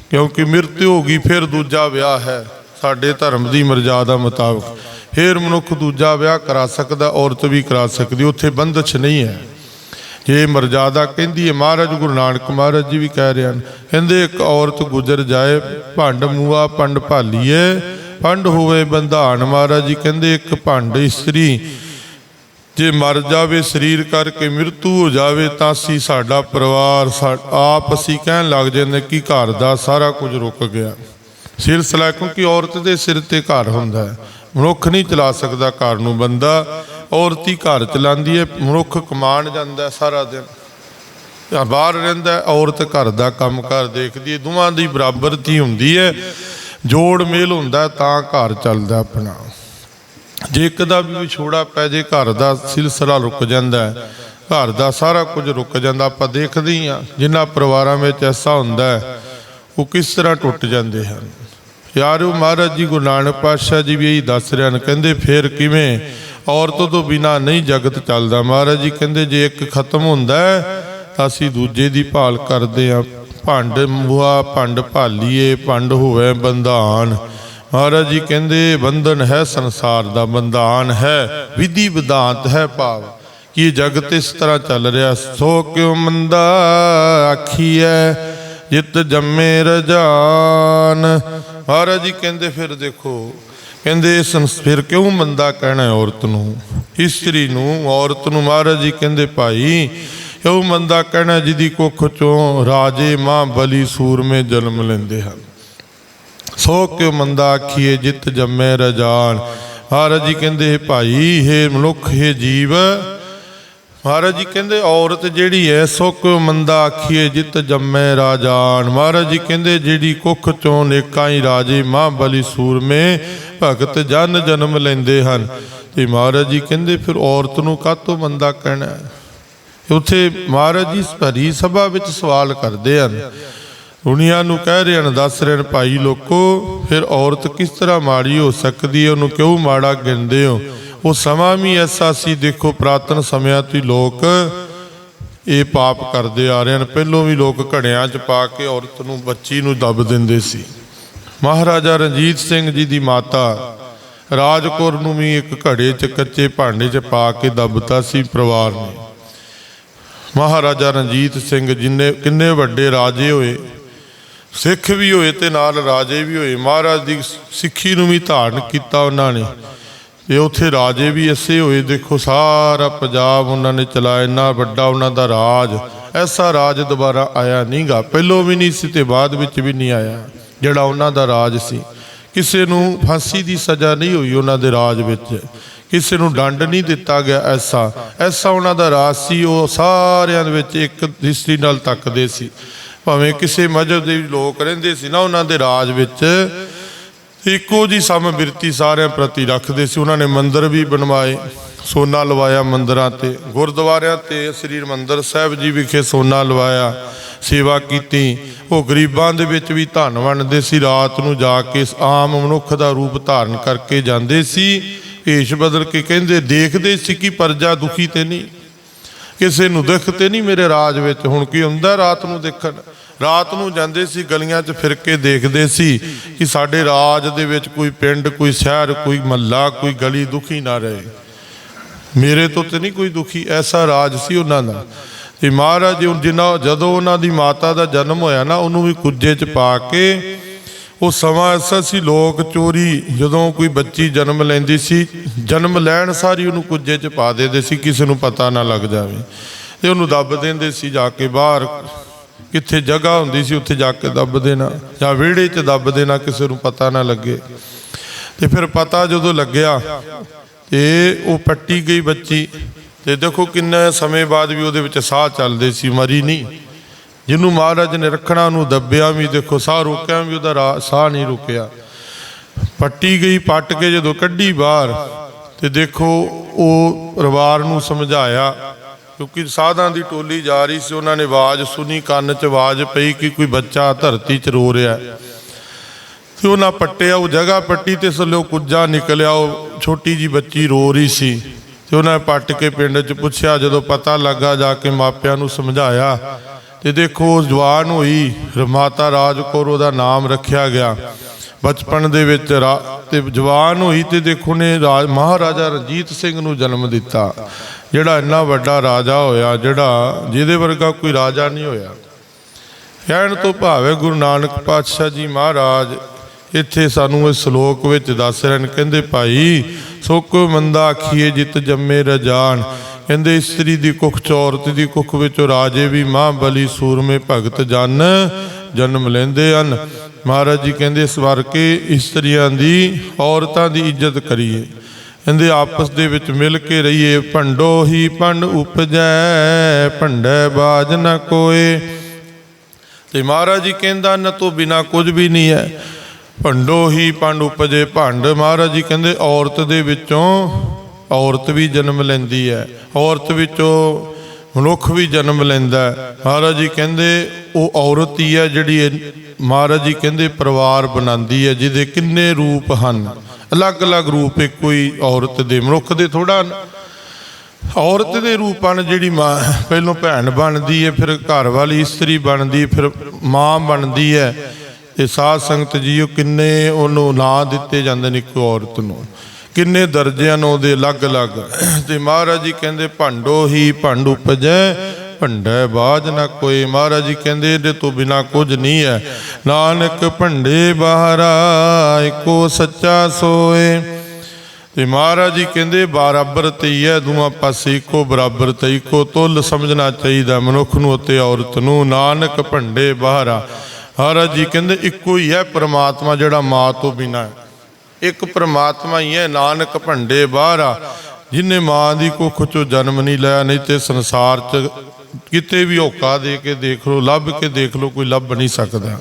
ਕਿਉਂਕਿ ਮ੍ਰਿਤਿu ਹੋ ਗਈ, ਫਿਰ ਦੂਜਾ ਵਿਆਹ ਹੈ। ਸਾਡੇ ਧਰਮ ਦੀ ਮਰਜ਼ਾਦਾ ਮੁਤਾਬਕ ਫਿਰ ਮਨੁੱਖ ਦੂਜਾ ਵਿਆਹ ਕਰਾ ਸਕਦਾ, ਔਰਤ ਵੀ ਕਰਾ ਸਕਦੀ, ਉੱਥੇ ਬੰਧਛ ਨਹੀਂ ਹੈ। ਜੇ ਮਰਜ਼ਾਦਾ ਕਹਿੰਦੀ ਹੈ, ਮਹਾਰਾਜ, ਗੁਰੂ ਨਾਨਕ ਮਹਾਰਾਜ ਜੀ ਵੀ ਕਹਿ ਰਹੇ ਹਨ, ਕਹਿੰਦੇ ਇੱਕ ਔਰਤ ਗੁਜ਼ਰ ਜਾਏ, ਭੰਡ ਮੂਆ ਪੰਡ ਭਾਲੀਏ ਪੰਡ ਹੋਵੇ, ਬੰਧਾਨ ਮਹਾਰਾਜ ਜੀ ਕਹਿੰਦੇ ਇੱਕ ਭੰਡ ਇਸਤਰੀ ਜੇ ਮਰ ਜਾਵੇ ਸਰੀਰ ਕਰਕੇ ਮ੍ਰਿਤੂ ਹੋ ਜਾਵੇ ਤਾਂ ਅਸੀਂ ਸਾਡਾ ਪਰਿਵਾਰ, ਸਾ- ਆਪ ਅਸੀਂ ਕਹਿਣ ਲੱਗ ਜਾਂਦੇ ਕਿ ਘਰ ਦਾ ਸਾਰਾ ਕੁਝ ਰੁਕ ਗਿਆ। ਸਿਲਸਿਲਾ ਕਿਉਂਕਿ ਔਰਤ ਦੇ ਸਿਰ ਤੇ ਘਰ ਹੁੰਦਾ ਹੈ। ਮਨੁੱਖ ਨਹੀਂ ਚਲਾ ਸਕਦਾ ਘਰ ਨੂੰ ਬੰਦਾ। ਔਰਤ ਹੀ ਘਰ ਚਲਾਉਂਦੀ ਹੈ, ਮਨੁੱਖ ਕਮਾਣ ਜਾਂਦਾ ਸਾਰਾ ਦਿਨ। ਜਾਂ ਬਾਹਰ ਰਹਿੰਦਾ ਔਰਤ ਘਰ ਦਾ ਕੰਮ ਕਰ ਦੇਖਦੀ ਹੈ, ਦੋਵਾਂ ਦੀ ਬਰਾਬਰਤੀ ਹੁੰਦੀ ਹੈ। ਜੋੜ ਮੇਲ ਹੁੰਦਾ ਤਾਂ ਘਰ ਚੱਲਦਾ ਆਪਣਾ। ਜੇ ਇੱਕ ਦਾ ਵੀ ਵਿਛੋੜਾ ਪੈ ਜੇ, ਘਰ ਦਾ ਸਿਲਸਿਲਾ ਰੁਕ ਜਾਂਦਾ ਹੈ। ਘਰ ਦਾ ਸਾਰਾ ਕੁਝ ਰੁਕ ਜਾਂਦਾ, ਆਪਾਂ ਦੇਖਦੇ ਹੀ ਆ ਜਿਨ੍ਹਾਂ ਪਰਿਵਾਰਾਂ ਵਿੱਚ ਐਸਾ ਹੁੰਦਾ ਹੈ, ਉਹ ਕਿਸ ਤਰ੍ਹਾਂ ਟੁੱਟ ਜਾਂਦੇ ਹਨ। ਯਾਰੋ ਮਹਾਰਾਜ ਜੀ, ਗੁਰੂ ਨਾਨਕ ਪਾਤਸ਼ਾਹ ਜੀ ਵੀ ਇਹੀ ਦੱਸ ਰਹੇ ਹਨ, ਕਹਿੰਦੇ ਫੇਰ ਕਿਵੇਂ? ਔਰਤ ਤੋਂ ਬਿਨਾ ਨਹੀਂ ਜਗਤ ਚੱਲਦਾ। ਮਹਾਰਾਜ ਜੀ ਕਹਿੰਦੇ, ਜੇ ਇੱਕ ਖਤਮ ਹੁੰਦਾ ਹੈ ਤਾਂ ਅਸੀਂ ਦੂਜੇ ਦੀ ਭਾਲ ਕਰਦੇ ਆ ਭੰਡ ਮੂਆ ਭੰਡ ਭਾਲੀਏ, ਭੰਡ ਹੋਵੇ ਬੰਧਾਨ। ਮਹਾਰਾਜ ਜੀ ਕਹਿੰਦੇ, ਬੰਧਨ ਹੈ, ਸੰਸਾਰ ਦਾ ਬੰਧਾਨ ਹੈ, ਵਿਧੀ ਵਿਧਾਂਤ ਹੈ ਭਾਵ। ਕਿ ਇਹ ਜਗਤ ਇਸ ਤਰ੍ਹਾਂ ਚੱਲ ਰਿਹਾ? ਸੋ ਕਿਉ ਮੰਦਾ ਆਖੀਐ? ਜਿਤ ਜੰਮੇ ਰਜਾਨ। ਮਹਾਰਾਜ ਜੀ ਕਹਿੰਦੇ, ਫਿਰ ਦੇਖੋ। ਕਹਿੰਦੇ ਸੰਸ ਫਿਰ ਕਿਉਂ ਮੰਦਾ ਕਹਿਣਾ ਔਰਤ ਨੂੰ? ਇਸਤਰੀ ਨੂੰ, ਔਰਤ ਨੂੰ? ਮਹਾਰਾਜ ਜੀ ਕਹਿੰਦੇ, ਭਾਈ, ਕਿਉਂ ਮੰਦਾ ਕਹਿਣਾ ਜਿਹਦੀ ਕੁੱਖ ਚੋਂ ਰਾਜੇ ਮਾਂ ਬਲੀ ਸੂਰਮੇ ਜਨਮ ਲੈਂਦੇ ਹਨ। ਸੋ ਕਿਉ ਮੰਦਾ ਆਖੀਏ ਜਿਤ ਜੰਮੇ ਰਜਾਨ। ਮਹਾਰਾਜ ਜੀ ਕਹਿੰਦੇ ਭਾਈ, ਹੈ ਮਨੁੱਖ, ਹੈ ਜੀਵ, ਮਹਾਰਾਜ ਜੀ ਕਹਿੰਦੇ, ਔਰਤ ਜਿਹੜੀ ਹੈ ਸੋ ਕਿਉ ਮੰਦਾ ਆਖੀਏ ਜਿਤ ਜੰਮੈ ਰਾਜਾਨ। ਮਹਾਰਾਜ ਜੀ ਕਹਿੰਦੇ, ਜਿਹੜੀ ਕੁੱਖ ਚੋਂ ਨੇਕਾਂ ਹੀ ਰਾਜੇ ਮਾਂ ਬਲੀ ਸੂਰਮੇ ਭਗਤ ਜਨ ਜਨਮ ਲੈਂਦੇ ਹਨ। ਤੇ ਮਹਾਰਾਜ ਜੀ ਕਹਿੰਦੇ, ਫਿਰ ਔਰਤ ਨੂੰ ਕਾਹਤੋਂ ਮੰਦਾ ਕਹਿਣਾ? ਉੱਥੇ ਮਹਾਰਾਜ ਜੀ ਭਰੀ ਸਭਾ ਵਿੱਚ ਸਵਾਲ ਕਰਦੇ ਹਨ। ਦੁਨੀਆ ਨੂੰ ਕਹਿ ਰਹੇ ਹਨ, ਦੱਸ ਰਹੇ ਹਨ, ਭਾਈ ਲੋਕੋ, ਫਿਰ ਔਰਤ ਕਿਸ ਤਰ੍ਹਾਂ ਮਾੜੀ ਹੋ ਸਕਦੀ ਹੈ? ਉਹਨੂੰ ਕਿਉਂ ਮਾੜਾ ਗਿਣਦੇ ਹੋ? ਉਹ ਸਮਾਂ ਵੀ ਐਸਾ ਸੀ, ਦੇਖੋ ਪ੍ਰਾਤਨ ਸਮਿਆਂ ਤੋਂ ਹੀ ਲੋਕ ਇਹ ਪਾਪ ਕਰਦੇ ਆ ਰਹੇ ਹਨ। ਪਹਿਲੋਂ ਵੀ ਲੋਕ ਘੜਿਆਂ 'ਚ ਪਾ ਕੇ ਔਰਤ ਨੂੰ, ਬੱਚੀ ਨੂੰ ਦੱਬ ਦਿੰਦੇ ਸੀ। ਮਹਾਰਾਜਾ ਰਣਜੀਤ ਸਿੰਘ ਜੀ ਦੀ ਮਾਤਾ ਰਾਜਕੌਰ ਨੂੰ ਵੀ ਇੱਕ ਘੜੇ 'ਚ, ਕੱਚੇ ਭਾਂਡੇ 'ਚ ਪਾ ਕੇ ਦੱਬਤਾ ਸੀ ਪਰਿਵਾਰ ਨੇ। ਮਹਾਰਾਜਾ ਰਣਜੀਤ ਸਿੰਘ ਜਿੰਨੇ, ਕਿੰਨੇ ਵੱਡੇ ਰਾਜੇ ਹੋਏ ਸਿੱਖ ਵੀ ਹੋਏ ਤੇ ਨਾਲ ਰਾਜੇ ਵੀ ਹੋਏ। ਮਹਾਰਾਜ ਦੀ ਸਿੱਖੀ ਨੂੰ ਵੀ ਧਾਰਨ ਕੀਤਾ ਉਹਨਾਂ ਨੇ। ਤੇ ਉੱਥੇ ਰਾਜੇ ਵੀ ਐਸੇ ਹੋਏ। ਦੇਖੋ ਸਾਰਾ ਪੰਜਾਬ ਉਹਨਾਂ ਨੇ ਚਲਾਇਆ। ਇੰਨਾ ਵੱਡਾ ਉਹਨਾਂ ਦਾ ਰਾਜ। ਐਸਾ ਰਾਜ ਦੁਬਾਰਾ ਆਇਆ ਨਹੀਂਗਾ। ਪਹਿਲੋਂ ਵੀ ਨਹੀਂ ਸੀ ਤੇ ਬਾਅਦ ਵਿੱਚ ਵੀ ਨਹੀਂ ਆਇਆ, ਜਿਹੜਾ ਉਹਨਾਂ ਦਾ ਰਾਜ ਸੀ। ਕਿਸੇ ਨੂੰ ਫਾਂਸੀ ਦੀ ਸਜ਼ਾ ਨਹੀਂ ਹੋਈ ਉਹਨਾਂ ਦੇ ਰਾਜ ਵਿੱਚ। ਕਿਸੇ ਨੂੰ ਡੰਡ ਨਹੀਂ ਦਿੱਤਾ ਗਿਆ ਐਸਾ। ਐਸਾ ਉਹਨਾਂ ਦਾ ਰਾਜ ਸੀ। ਉਹ ਸਾਰਿਆਂ ਦੇ ਵਿੱਚ ਇੱਕ ਦ੍ਰਿਸ਼ਟੀ ਨਾਲ ਤੱਕਦੇ ਸੀ। ਭਾਵੇਂ ਕਿਸੇ ਮਜਹਬ ਦੇ ਲੋਕ ਰਹਿੰਦੇ ਸੀ ਨਾ ਉਹਨਾਂ ਦੇ ਰਾਜ ਵਿੱਚ, ਇੱਕੋ ਜੀ ਸਮਬਿਰਤੀ ਸਾਰਿਆਂ ਪ੍ਰਤੀ ਰੱਖਦੇ ਸੀ। ਉਹਨਾਂ ਨੇ ਮੰਦਰ ਵੀ ਬਣਵਾਏ, ਸੋਨਾ ਲਵਾਇਆ ਮੰਦਰਾਂ ਤੇ, ਗੁਰਦੁਆਰਿਆਂ ਤੇ, ਸ੍ਰੀ ਹਰਿਮੰਦਰ ਸਾਹਿਬ ਜੀ ਵਿਖੇ ਸੋਨਾ ਲਵਾਇਆ, ਸੇਵਾ ਕੀਤੀ। ਉਹ ਗਰੀਬਾਂ ਦੇ ਵਿੱਚ ਵੀ ਧਨ ਵੰਡਦੇ ਸੀ, ਰਾਤ ਨੂੰ ਜਾ ਕੇ ਆਮ ਮਨੁੱਖ ਦਾ ਰੂਪ ਧਾਰਨ ਕਰਕੇ ਜਾਂਦੇ ਸੀ। ਭੇਸ਼ ਬਦਲ ਕੇ ਕਹਿੰਦੇ, ਦੇਖਦੇ ਸੀ ਕਿ ਪਰਜਾ ਦੁਖੀ ਤੇ ਨਹੀਂ। ਕਿਸੇ ਨੂੰ ਦੁੱਖ ਤੇ ਨਹੀਂ ਮੇਰੇ ਰਾਜ ਵਿੱਚ। ਹੁਣ ਕੀ ਹੁੰਦਾ, ਰਾਤ ਨੂੰ ਦੇਖਣ, ਰਾਤ ਨੂੰ ਜਾਂਦੇ ਸੀ, ਗਲੀਆਂ 'ਚ ਫਿਰ ਕੇ ਦੇਖਦੇ ਸੀ ਕਿ ਸਾਡੇ ਰਾਜ ਦੇ ਵਿੱਚ ਕੋਈ ਪਿੰਡ, ਕੋਈ ਸ਼ਹਿਰ, ਕੋਈ ਮਹੱਲਾ, ਕੋਈ ਗਲੀ ਦੁਖੀ ਨਾ ਰਹੇ। ਮੇਰੇ ਤੋਂ ਤੇ ਨਹੀਂ ਕੋਈ ਦੁਖੀ, ਐਸਾ ਰਾਜ ਸੀ ਉਹਨਾਂ ਦਾ। ਤੇ ਮਹਾਰਾਜ ਜੀ ਜਿਨ੍ਹਾਂ, ਜਦੋਂ ਉਹਨਾਂ ਦੀ ਮਾਤਾ ਦਾ ਜਨਮ ਹੋਇਆ ਨਾ, ਉਹਨੂੰ ਵੀ ਕੁੱਜੇ 'ਚ ਪਾ ਕੇ ਉਹ ਸਮਾਂ ਐਸਾ ਸੀ, ਲੋਕ ਚੋਰੀ, ਜਦੋਂ ਕੋਈ ਬੱਚੀ ਜਨਮ ਲੈਂਦੀ ਸੀ, ਜਨਮ ਲੈਣ ਸਾਰੀ ਉਹਨੂੰ ਕੁੱਜੇ 'ਚ ਪਾ ਦਿੰਦੇ ਸੀ, ਕਿਸੇ ਨੂੰ ਪਤਾ ਨਾ ਲੱਗ ਜਾਵੇ। ਤੇ ਉਹਨੂੰ ਦੱਬ ਦਿੰਦੇ ਸੀ ਜਾ ਕੇ ਬਾਹਰ, ਕਿੱਥੇ ਜਗ੍ਹਾ ਹੁੰਦੀ ਸੀ, ਉੱਥੇ ਜਾ ਕੇ ਦੱਬ ਦੇਣਾ, ਜਾਂ ਵਿਹੜੇ 'ਚ ਦੱਬ ਦੇਣਾ, ਕਿਸੇ ਨੂੰ ਪਤਾ ਨਾ ਲੱਗੇ। ਤੇ ਫਿਰ ਪਤਾ ਜਦੋਂ ਲੱਗਿਆ ਤੇ ਉਹ ਪੱਟੀ ਗਈ ਬੱਚੀ, ਤੇ ਦੇਖੋ ਕਿੰਨੇ ਸਮੇਂ ਬਾਅਦ ਵੀ ਉਹਦੇ ਵਿੱਚ ਸਾਹ ਚੱਲਦੇ ਸੀ, ਮਰੀ ਨਹੀਂ। ਜਿਹਨੂੰ ਮਹਾਰਾਜ ਨੇ ਰੱਖਣਾ ਉਹਨੂੰ ਦੱਬਿਆ ਵੀ, ਦੇਖੋ ਸਾਹ ਰੋਕਿਆ ਵੀ, ਉਹਦਾ ਰਾ- ਸਾਹ ਨਹੀਂ ਰੁਕਿਆ ਪੱਟੀ ਗਈ, ਪੱਟ ਕੇ ਜਦੋਂ ਕੱਢੀ ਬਾਹਰ, ਤੇ ਦੇਖੋ ਉਹ ਰਵਾਰ ਨੂੰ ਸਮਝਾਇਆ, ਕਿਉਂਕਿ ਸਾਧਾਂ ਦੀ ਟੋਲੀ ਜਾ ਰਹੀ ਸੀ, ਉਹਨਾਂ ਨੇ ਆਵਾਜ਼ ਸੁਣੀ, ਕੰਨ 'ਚ ਆਵਾਜ਼ ਪਈ ਕਿ ਕੋਈ ਬੱਚਾ ਧਰਤੀ 'ਚ ਰੋ ਰਿਹਾ ਹੈ। ਤੇ ਉਹਨਾਂ ਪੱਟਿਆ, ਉਹ ਜਗ੍ਹਾ ਪੱਟੀ ਤੇ ਸਲਿਓ ਕੁੱਜਾ ਨਿਕਲਿਆ, ਉਹ ਛੋਟੀ ਜੀ ਬੱਚੀ ਰੋ ਰਹੀ ਸੀ ਤੇ ਉਹਨਾਂ ਨੇ ਪੱਟ ਕੇ ਪਿੰਡ 'ਚ ਪੁੱਛਿਆ, ਜਦੋਂ ਪਤਾ ਲੱਗਾ, ਜਾ ਕੇ ਮਾਪਿਆਂ ਨੂੰ ਸਮਝਾਇਆ ਤੇ ਦੇਖੋ ਉਹ ਜਵਾਨ ਹੋਈ ਮਾਤਾ ਰਾਜ ਕੌਰ ਉਹਦਾ ਨਾਮ ਰੱਖਿਆ ਗਿਆ। ਬਚਪਨ ਦੇ ਵਿੱਚ ਰਾ- ਤੇ ਜਵਾਨ ਹੋਈ ਤੇ ਦੇਖੋ ਨੇ ਰਾਜ ਮਹਾਰਾਜਾ ਰਣਜੀਤ ਸਿੰਘ ਨੂੰ ਜਨਮ ਦਿੱਤਾ। ਜਿਹੜਾ ਇੰਨਾ ਵੱਡਾ ਰਾਜਾ ਹੋਇਆ, ਜਿਹੜਾ ਜਿਹਦੇ ਵਰਗਾ ਕੋਈ ਰਾਜਾ ਨਹੀਂ ਹੋਇਆ। ਕਹਿਣ ਤੋਂ ਭਾਵੇਂ ਗੁਰੂ ਨਾਨਕ ਪਾਤਸ਼ਾਹ ਜੀ ਮਹਾਰਾਜ ਇੱਥੇ ਸਾਨੂੰ ਇਸ ਸ਼ਲੋਕ ਵਿੱਚ ਦੱਸ ਰਹੇ ਨੇ, ਕਹਿੰਦੇ ਭਾਈ ਸੁਖ ਮੰਦਾ ਆਖੀਏ ਜਿਤ ਜੰਮੇ ਰਜਾਨ। ਕਹਿੰਦੇ, ਇਸਤਰੀ ਦੀ ਕੁੱਖ ਚ ਔਰਤ ਦੀ ਕੁੱਖ ਵਿੱਚੋਂ ਰਾਜੇ ਵੀ ਮਾਂ ਬਲੀ ਸੂਰਮੇ ਭਗਤ ਜਨ, ਜਨਮ ਲੈਂਦੇ ਹਨ। ਮਹਾਰਾਜ ਜੀ ਕਹਿੰਦੇ, ਇਸ ਵਾਰ ਇਸਤਰੀਆਂ ਦੀ ਔਰਤਾਂ ਦੀ ਇੱਜ਼ਤ ਕਰੀਏ। ਕਹਿੰਦੇ, ਆਪਸ ਦੇ ਵਿੱਚ ਮਿਲ ਕੇ ਰਹੀਏ, ਭੰਡੋ ਹੀ ਭੰਡ ਉਪਜੈ, ਭੰਡੈ ਬਾਜ ਨ ਕੋਏ। ਤੇ ਮਹਾਰਾਜ ਜੀ ਕਹਿੰਦਾ, ਨ ਤੋਂ ਬਿਨਾ ਕੁਝ ਵੀ ਨਹੀਂ ਹੈ। ਭੰਡੋ ਹੀ ਭੰਡ ਉਪਜੇ ਭੰਡ। ਮਹਾਰਾਜ ਜੀ ਕਹਿੰਦੇ, ਔਰਤ ਦੇ ਵਿੱਚੋਂ ਔਰਤ ਵੀ ਜਨਮ ਲੈਂਦੀ ਹੈ। ਔਰਤ ਵਿੱਚੋਂ ਮਨੁੱਖ ਵੀ ਜਨਮ ਲੈਂਦਾ ਹੈ। ਮਹਾਰਾਜ ਜੀ ਕਹਿੰਦੇ ਉਹ ਔਰਤ ਹੀ ਹੈ ਜਿਹੜੀ ਮਹਾਰਾਜ ਜੀ ਕਹਿੰਦੇ ਪਰਿਵਾਰ ਬਣਾਉਂਦੀ ਹੈ ਜਿਹਦੇ ਕਿੰਨੇ ਰੂਪ ਹਨ। ਅਲੱਗ-ਅਲੱਗ ਰੂਪ ਇੱਕੋ ਹੀ ਔਰਤ ਦੇ ਮਨੁੱਖ ਦੇ ਥੋੜਾ ਔਰਤ ਦੇ ਰੂਪ ਹਨ ਜਿਹੜੀ ਮਾਂ ਪਹਿਲੋਂ ਭੈਣ ਬਣਦੀ ਹੈ ਫਿਰ ਘਰ ਵਾਲੀ ਇਸਤਰੀ ਬਣਦੀ ਹੈ, ਫਿਰ ਮਾਂ ਬਣਦੀ ਹੈ। ਤੇ ਸਾਧ ਸੰਗਤ ਜੀਓ ਕਿੰਨੇ ਉਹਨੂੰ ਨਾਂ ਦਿੱਤੇ ਜਾਂਦੇ ਨੇ ਇੱਕ ਔਰਤ ਨੂੰ। ਕਿੰਨੇ ਦਰਜਿਆਂ ਨੂੰ ਉਹਦੇ ਅਲੱਗ-ਅਲੱਗ ਤੇ ਮਹਾਰਾਜ ਜੀ ਕਹਿੰਦੇ, ਭਾਂਡੋ ਹੀ ਭੰਡ ਉਪਜੈ, ਭੰਡੈ ਬਾਜ ਨਾ ਕੋਈ ਮਹਾਰਾਜ ਜੀ ਕਹਿੰਦੇ, ਇਹਦੇ ਤੋਂ ਬਿਨਾ ਕੁਝ ਨਹੀਂ ਹੈ। ਨਾਨਕ ਭੰਡੇ ਬਾਹਰਾ ਇੱਕੋ ਸੱਚਾ ਸੋਏ। ਤੇ ਮਹਾਰਾਜ ਜੀ ਕਹਿੰਦੇ, ਬਰਾਬਰ ਤੇ ਹੀ ਹੈ, ਦੋਵਾਂ ਪਾਸੇ ਇੱਕੋ, ਬਰਾਬਰ ਤੇ ਇੱਕੋ। ਤੁੱਲ ਸਮਝਣਾ ਚਾਹੀਦਾ ਮਨੁੱਖ ਨੂੰ ਅਤੇ ਔਰਤ ਨੂੰ। ਨਾਨਕ ਭੰਡੇ ਬਾਹਰਾ ਮਹਾਰਾਜ ਜੀ ਕਹਿੰਦੇ, ਇੱਕੋ ਹੀ ਹੈ ਪ੍ਰਮਾਤਮਾ ਜਿਹੜਾ ਮਾਂ ਤੋਂ ਬਿਨਾ ਹੈ। ਇੱਕ ਪ੍ਰਮਾਤਮਾ ਹੀ ਹੈ, ਨਾਨਕ ਭੰਡੇ ਬਾਹਰ ਆ। ਜਿਨੇ ਮਾਂ ਦੀ ਕੁੱਖ ਚੋਂ ਜਨਮ ਨਹੀਂ ਲਿਆ, ਨਹੀਂ ਤੇ ਸੰਸਾਰ 'ਚ ਕਿਤੇ ਵੀ ਹੋਕਾ ਦੇ ਕੇ ਦੇਖ ਲਓ, ਲੱਭ ਕੇ ਦੇਖ ਲਓ, ਕੋਈ ਲੱਭ ਨਹੀਂ ਸਕਦਾ।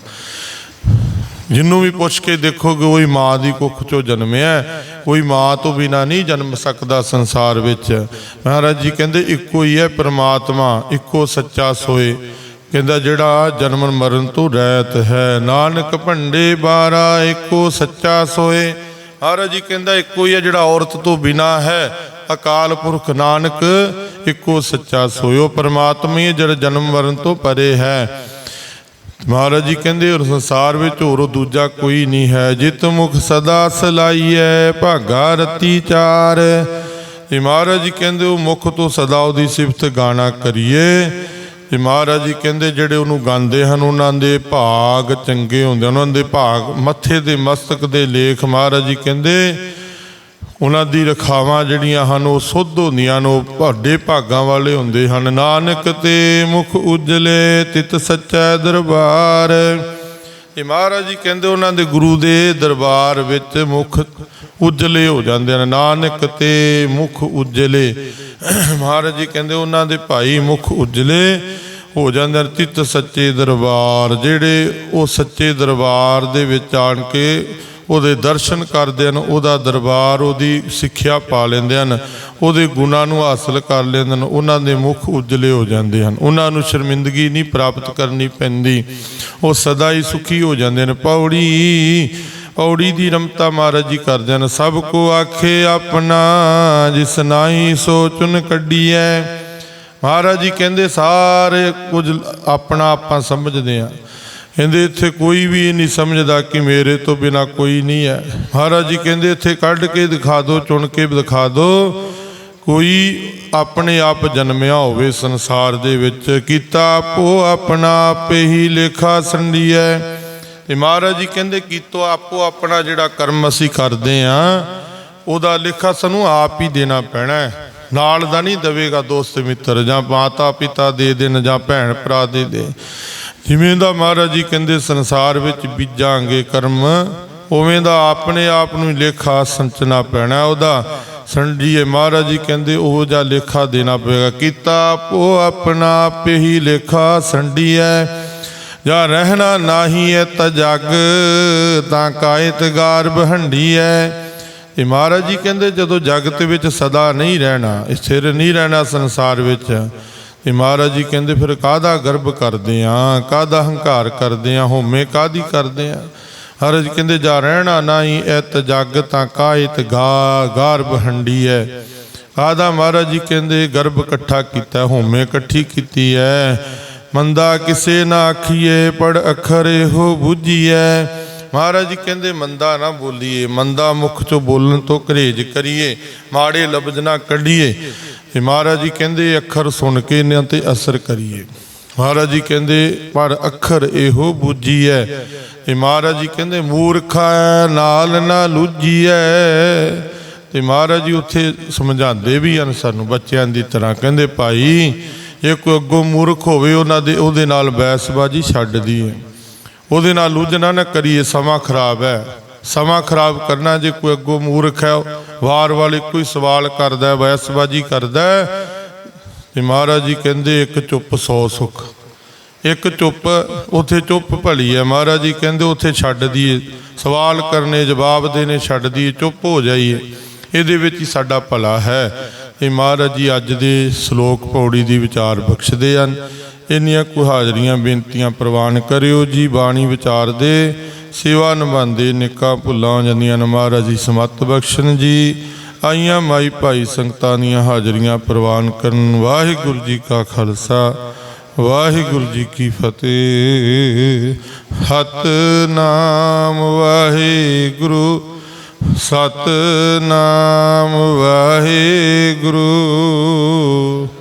ਜਿੰਨੂੰ ਵੀ ਪੁੱਛ ਕੇ ਦੇਖੋਗੇ, ਉਹੀ ਮਾਂ ਦੀ ਕੁੱਖ ਚੋਂ ਜਨਮਿਆ ਹੈ। ਕੋਈ ਮਾਂ ਤੋਂ ਬਿਨਾ ਨਹੀਂ ਜਨਮ ਸਕਦਾ ਸੰਸਾਰ ਵਿੱਚ। ਮਹਾਰਾਜ ਜੀ ਕਹਿੰਦੇ, ਇੱਕੋ ਹੀ ਹੈ ਪ੍ਰਮਾਤਮਾ, ਇੱਕੋ ਸੱਚਾ ਸੋਏ। ਕਹਿੰਦਾ, ਜਿਹੜਾ ਜਨਮ ਮਰਨ ਤੋਂ ਰਹਿਤ ਹੈ, ਨਾਨਕ ਭੰਡੇ ਬਾਰਾ ਇੱਕੋ ਸੱਚਾ ਸੋਏ। ਮਹਾਰਾਜ ਜੀ ਕਹਿੰਦਾ, ਇੱਕੋ ਹੀ ਹੈ ਜਿਹੜਾ ਔਰਤ ਤੋਂ ਬਿਨਾ ਹੈ, ਅਕਾਲ ਪੁਰਖ ਨਾਨਕ, ਇੱਕੋ ਸੱਚਾ ਸੋਇਓ ਪਰਮਾਤਮਾ ਹੀ ਹੈ ਜਿਹੜਾ ਜਨਮ ਮਰਨ ਤੋਂ ਪਰੇ ਹੈ। ਮਹਾਰਾਜ ਜੀ ਕਹਿੰਦੇ ਹੋਰ ਸੰਸਾਰ ਵਿੱਚ ਹੋਰ ਦੂਜਾ ਕੋਈ ਨਹੀਂ ਹੈ, ਜਿਤ ਮੁਖ ਸਦਾ ਸਲਾਈਐ, ਭਾਗਾ ਰਤੀ ਚਾਰ। ਇਹ ਮਹਾਰਾਜ ਜੀ ਕਹਿੰਦੇ, ਉਹ ਮੁਖ ਤੋਂ ਸਦਾ ਉਹਦੀ ਸਿਫਤ ਗਾਣਾ ਕਰੀਏ। ਤੇ ਮਹਾਰਾਜ ਜੀ ਕਹਿੰਦੇ ਜਿਹੜੇ ਉਹਨੂੰ ਗਾਉਂਦੇ ਹਨ ਉਹਨਾਂ ਦੇ ਭਾਗ ਚੰਗੇ ਹੁੰਦੇ ਹਨ, ਉਹਨਾਂ ਦੇ ਭਾਗ ਮੱਥੇ ਦੇ ਮਸਤਕ ਦੇ ਲੇਖ ਮਹਾਰਾਜ ਜੀ ਕਹਿੰਦੇ ਉਹਨਾਂ ਦੀ ਰਖਾਵਾਂ ਜਿਹੜੀਆਂ ਹਨ ਉਹ ਸੁੱਧ ਹੁੰਦੀਆਂ ਨੇ ਉਹ ਵੱਡੇ ਭਾਗਾਂ ਵਾਲੇ ਹੁੰਦੇ ਹਨ। ਨਾਨਕ ਤੇ ਮੁਖ ਉਜਲੇ ਤਿਤ ਸੱਚਾ ਦਰਬਾਰ। ਇਹ ਮਹਾਰਾਜ ਜੀ ਕਹਿੰਦੇ ਉਹਨਾਂ ਦੇ ਗੁਰੂ ਦੇ ਦਰਬਾਰ ਵਿੱਚ ਮੁਖ ਉਜਲੇ ਹੋ ਜਾਂਦੇ ਹਨ, ਨਾਨਕ ਤੇ ਮੁਖ ਉਜਲੇ। ਮਹਾਰਾਜ ਜੀ ਕਹਿੰਦੇ ਉਹਨਾਂ ਦੇ ਭਾਈ ਮੁਖ ਉਜਲੇ ਹੋ ਜਾਂਦੇ ਹਨ, ਤਿਤ ਸੱਚੇ ਦਰਬਾਰ, ਜਿਹੜੇ ਉਹ ਸੱਚੇ ਦਰਬਾਰ ਦੇ ਵਿੱਚ ਆਣ ਕੇ ਉਹਦੇ ਦਰਸ਼ਨ ਕਰਦੇ ਹਨ, ਉਹਦਾ ਦਰਬਾਰ, ਉਹਦੀ ਸਿੱਖਿਆ ਪਾ ਲੈਂਦੇ ਹਨ, ਉਹਦੇ ਗੁਣਾਂ ਨੂੰ ਹਾਸਲ ਕਰ ਲੈਂਦੇ ਹਨ, ਉਹਨਾਂ ਦੇ ਮੁਖ ਉਜਲੇ ਹੋ ਜਾਂਦੇ ਹਨ। ਉਹਨਾਂ ਨੂੰ ਸ਼ਰਮਿੰਦਗੀ ਨਹੀਂ ਪ੍ਰਾਪਤ ਕਰਨੀ ਪੈਂਦੀ, ਉਹ ਸਦਾ ਹੀ ਸੁਖੀ ਹੋ ਜਾਂਦੇ ਨੇ ਪੌੜੀ ਪੌੜੀ ਦੀ ਰਮਤਾ ਮਹਾਰਾਜ ਜੀ ਕਰਦੇ ਹਨ, ਸਭ ਕੋ ਆਖੇ ਆਪਣਾ, ਜਿਸ ਨਾਹੀ ਸੋਚਨ ਕੱਢੀਐ। ਮਹਾਰਾਜ ਜੀ ਕਹਿੰਦੇ, ਸਾਰੇ ਕੁਝ ਆਪਣਾ ਆਪਾਂ ਸਮਝਦੇ ਆ ਕਹਿੰਦੇ ਇੱਥੇ ਕੋਈ ਵੀ ਨਹੀਂ ਸਮਝਦਾ ਕਿ ਮੇਰੇ ਤੋਂ ਬਿਨਾ ਕੋਈ ਨਹੀਂ ਹੈ। ਮਹਾਰਾਜ ਜੀ ਕਹਿੰਦੇ ਇੱਥੇ ਕੱਢ ਕੇ ਦਿਖਾ ਦਿਓ, ਚੁਣ ਕੇ ਦਿਖਾ ਦਿਓ। ਕੋਈ ਆਪਣੇ ਆਪ ਜਨਮਿਆ ਹੋਵੇ ਸੰਸਾਰ ਦੇ ਵਿੱਚ, ਕੀਤਾ ਆਪੋ ਆਪਣਾ ਆਪੇ ਹੀ ਲੇਖਾ ਸੰਡੀਐ ਤੇ ਮਹਾਰਾਜ ਜੀ ਕਹਿੰਦੇ ਕੀਤੋ ਆਪੋ ਆਪਣਾ ਜਿਹੜਾ ਕਰਮ ਅਸੀਂ ਕਰਦੇ ਆ ਉਹਦਾ ਲੇਖਾ ਸਾਨੂੰ ਆਪ ਹੀ ਦੇਣਾ ਪੈਣਾ ਹੈ। ਨਾਲ ਦਾ ਨਹੀਂ ਦੇਵੇਗਾ ਦੋਸਤ ਮਿੱਤਰ, ਜਾਂ ਮਾਤਾ ਪਿਤਾ ਦੇ ਦੇਣ ਜਾਂ ਭੈਣ ਭਰਾ ਦੇ ਦੇ ਜਿਵੇਂ ਦਾ ਮਹਾਰਾਜ ਜੀ ਕਹਿੰਦੇ, ਸੰਸਾਰ ਵਿੱਚ ਬੀਜਾਂਗੇ ਕਰਮ, ਉਵੇਂ ਦਾ ਆਪਣੇ ਆਪ ਨੂੰ ਹੀ ਲੇਖਾ ਸੰਚਣਾ ਪੈਣਾ ਉਹਦਾ। ਸੰਡੀਏ ਮਹਾਰਾਜ ਜੀ ਕਹਿੰਦੇ, ਉਹ ਜਿਹਾ ਲੇਖਾ ਦੇਣਾ ਪਵੇਗਾ। ਕੀਤਾ ਉਹ ਆਪਣਾ ਆਪੇ ਹੀ ਲੇਖਾ ਸੰਡੀਐ। ਜਾਂ ਰਹਿਣਾ ਨਾਹੀ ਐ ਤ ਜਗ, ਤਾਂ ਕਾਇਤ ਗਾਰਬ ਹੰਡੀਐ। ਇਹ ਮਹਾਰਾਜ ਜੀ ਕਹਿੰਦੇ, ਜਦੋਂ ਜਗਤ ਵਿੱਚ ਸਦਾ ਨਹੀਂ ਰਹਿਣਾ ਸਥਿਰ ਨਹੀਂ ਰਹਿਣਾ ਸੰਸਾਰ ਵਿੱਚ ਤੇ ਮਹਾਰਾਜ ਜੀ ਕਹਿੰਦੇ, ਫਿਰ ਕਾਹਦਾ ਗਰਭ ਕਰਦੇ ਆ? ਕਾਹਦਾ ਹੰਕਾਰ ਕਰਦੇ ਆ? ਹੋਮੇ ਕਾਹਦੀ ਕਰਦੇ ਆ? ਮਹਾਰਾਜ ਕਹਿੰਦੇ, ਜਾ ਰਹਿਣਾ ਨਹੀਂ, ਐਤ ਜਗ ਤਾਂ ਕਾਇਤ ਗਾ ਗਰਭ ਹੰਡੀ ਐ। ਕਾਹਦਾ ਮਹਾਰਾਜ ਜੀ ਕਹਿੰਦੇ ਗਰਭ ਇਕੱਠਾ ਕੀਤਾ, ਹੋਮੇ ਇਕੱਠੀ ਕੀਤੀ ਐ। ਮੰਦਾ ਕਿਸੇ ਨਾ ਆਖੀਏ, ਪੜ ਅੱਖਰ ਇਹੋ ਬੁੱਝੀਐ ਮਹਾਰਾਜ ਜੀ ਕਹਿੰਦੇ, ਮੰਦਾ ਨਾ ਬੋਲੀਏ, ਮੰਦਾ ਮੁਖ ਚੋਂ ਬੋਲਣ ਤੋਂ ਘਰੇਜ ਕਰੀਏ, ਮਾੜੇ ਲਫ਼ਜ਼ ਨਾ ਕੱਢੀਏ। ਤੇ ਮਹਾਰਾਜ ਜੀ ਕਹਿੰਦੇ, ਅੱਖਰ ਸੁਣ ਕੇ ਇਹਨਾਂ ਤੇ ਅਸਰ ਕਰੀਏ। ਮਹਾਰਾਜ ਜੀ ਕਹਿੰਦੇ, ਪਰ ਅੱਖਰ ਇਹੋ ਬੁੱਝੀਐ। ਤੇ ਮਹਾਰਾਜ ਜੀ ਕਹਿੰਦੇ, ਮੂਰਖਾ ਨਾਲ ਨਾ ਲੁੱਝੀ ਲੁੱਝੀਐ। ਤੇ ਮਹਾਰਾਜ ਜੀ ਉੱਥੇ ਸਮਝਾਉਂਦੇ ਵੀ ਹਨ ਸਾਨੂੰ, ਬੱਚਿਆਂ ਦੀ ਤਰ੍ਹਾਂ। ਕਹਿੰਦੇ, ਭਾਈ, ਜੇ ਕੋਈ ਅੱਗੋਂ ਮੂਰਖ ਹੋਵੇ, ਉਹਨਾਂ ਦੇ, ਉਹਦੇ ਨਾਲ ਬੈਸਬਾਜੀ ਛੱਡਦੀ ਹੈ ਉਹਦੇ ਨਾਲ ਲੁੱਝਣਾ ਨਾ ਕਰੀਏ, ਸਮਾਂ ਖਰਾਬ ਹੈ। ਸਮਾਂ ਖਰਾਬ ਕਰਨਾ ਜੇ ਕੋਈ ਅੱਗੋਂ ਮੂਰਖ ਹੈ, ਵਾਰ ਵਾਲੇ ਕੋਈ ਸਵਾਲ ਕਰਦਾ ਹੈ ਬੈਸਬਾਜੀ ਕਰਦਾ ਤੇ ਮਹਾਰਾਜ ਜੀ ਕਹਿੰਦੇ, ਇੱਕ ਚੁੱਪ 100 ਸੁੱਖ। ਇੱਕ ਚੁੱਪ, ਉਥੇ ਚੁੱਪ ਭਲੀ ਹੈ। ਮਹਾਰਾਜ ਜੀ ਕਹਿੰਦੇ, ਉਥੇ ਛੱਡ ਦਈਏ। ਸਵਾਲ ਕਰਨੇ, ਜਵਾਬ ਦੇਣੇ, ਛੱਡ ਦੀਏ ਚੁੱਪ ਹੋ ਜਾਈਏ। ਇਹਦੇ ਵਿੱਚ ਹੀ ਸਾਡਾ ਭਲਾ ਹੈ। ਇਹ ਮਹਾਰਾਜ ਜੀ ਅੱਜ ਦੇ ਸ਼ਲੋਕ ਪੌੜੀ ਦੀ ਵਿਚਾਰ ਬਖਸ਼ਦੇ ਹਨ। ਇੰਨੀਆਂ ਕੁ ਹਾਜ਼ਰੀਆਂ, ਬੇਨਤੀਆਂ ਪ੍ਰਵਾਨ ਕਰਿਓ ਜੀ, ਬਾਣੀ ਵਿਚਾਰ ਦੇ ਸੇਵਾ ਨਿਭਾਉਂਦੇ ਨਿੱਕਾ ਭੁੱਲਾਂ ਜਾਂਦੀਆਂ ਨੇ ਮਹਾਰਾਜ ਜੀ, ਸਮਤ ਬਖਸ਼ਣ ਜੀ। ਆਈਆਂ ਮਾਈ ਭਾਈ ਸੰਗਤਾਂ ਦੀਆਂ ਹਾਜ਼ਰੀਆਂ ਪ੍ਰਵਾਨ ਕਰਨ। ਵਾਹਿਗੁਰੂ ਜੀ ਕਾ ਖਾਲਸਾ, ਵਾਹਿਗੁਰੂ ਜੀ ਕੀ ਫਤਿਹ। ਸਤਨਾਮ ਵਾਹਿਗੁਰੂ ਸਤਨਾਮ ਵਾਹਿਗੁਰੂ।